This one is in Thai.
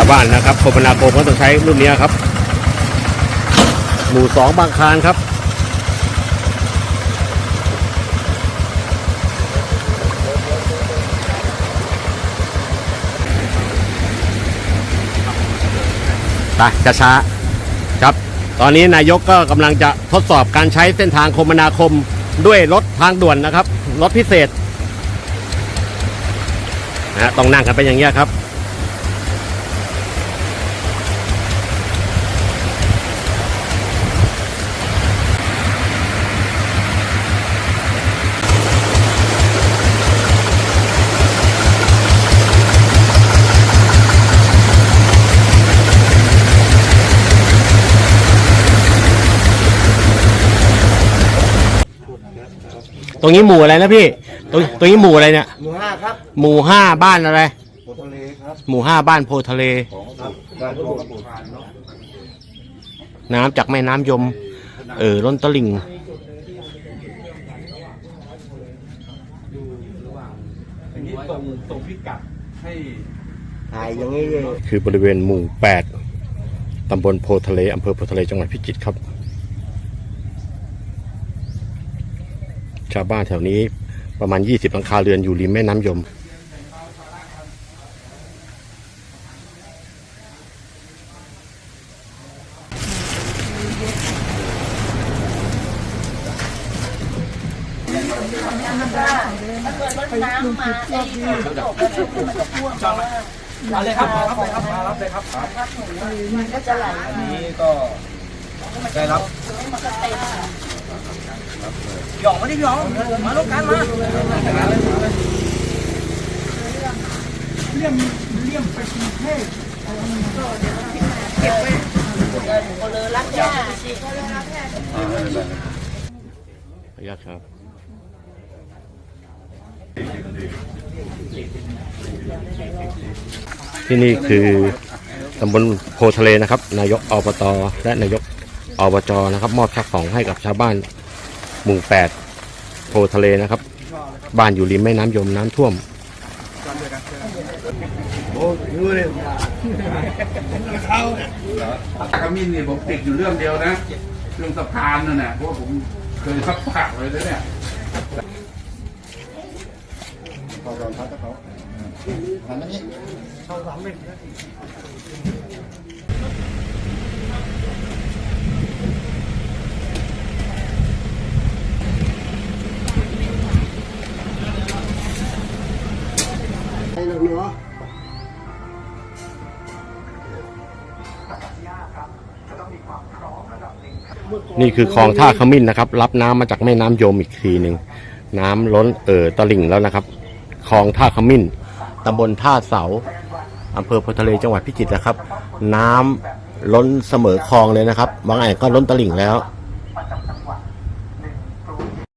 าบ้านนะครับคมนาคมก็ต้องใช้รุ่นนี้ครับ หมู่สองบางคานครับไปช้าๆครับ ตอนนี้นายกก็กำลังจะทดสอบการใช้เส้นทางคมนาคมด้วยรถทางด่วนนะครับ รถพิเศษนะฮะต้องนั่งกันไปอย่างเงี้ยครับ ตรงนี้หมู่อะไรนะพี่ ตรงตรงนี้หมู่อะไรเนี่ย หมู่ห้าครับหมู่ห้าบ้านอะไร โพทะเลครับหมู่ห้าบ้านโพทะเลครับบ้านโพกับปู่พานเนาะน้ำจากแม่น้ำยม เออล้นตลิ่ง อันนี้ตรงตรงพิกัดให้ถ่ายอย่างนี้เลย คือบริเวณหมู่ 8 ตำบลโพทะเล อำเภอโพทะเล จังหวัดพิจิตรครับ ชาวบ้านแถวนี้ประมาณ 20หลังคาเรือนอยู่ริมแม่น้ำยม เอาเลยครับมารับเลยครับมารับเลยครับมันก็จะไหลอันนี้ก็ได้รับ มันก็เต็ม หยองมาดิหยองมาลูกกันมาเลี่ยมเลี่ยมไปกรุงเทพเก็บไว้ก็เลยรักแย่ก็เลยรักแย่ขยาบครับที่นี่คือตำบลโพทะเลนะครับ นายกอบตและนายก อบจนะครับ มอบข้าวของให้กับชาวบ้านหมู่แปดโพทะเลนะครับ บ้านอยู่ริมแม่น้ำยมน้ำท่วมโอ้ดูเลยขมิ้นเนี่ยผมติดอยู่เรื่องเดียวนะเรื่องสะพานนั่นน่ะเพราะว่าผมเคยสักปากเลยนะเนี่ยให้เราเนาะนี่คือคลองท่าขมิ้นนะครับ รับน้ำมาจากแม่น้ำยมอีกทีหนึ่งน้ำล้นเอ่อตลิ่งแล้วนะครับคลองท่าขมิ้นตำบลท่าเสาอำเภอโพธิ์ทะเลจังหวัดพิจิตรนะครับ น้ำล้นเสมอคลองเลยนะครับ บางแห่งก็ล้นตลิ่งแล้ว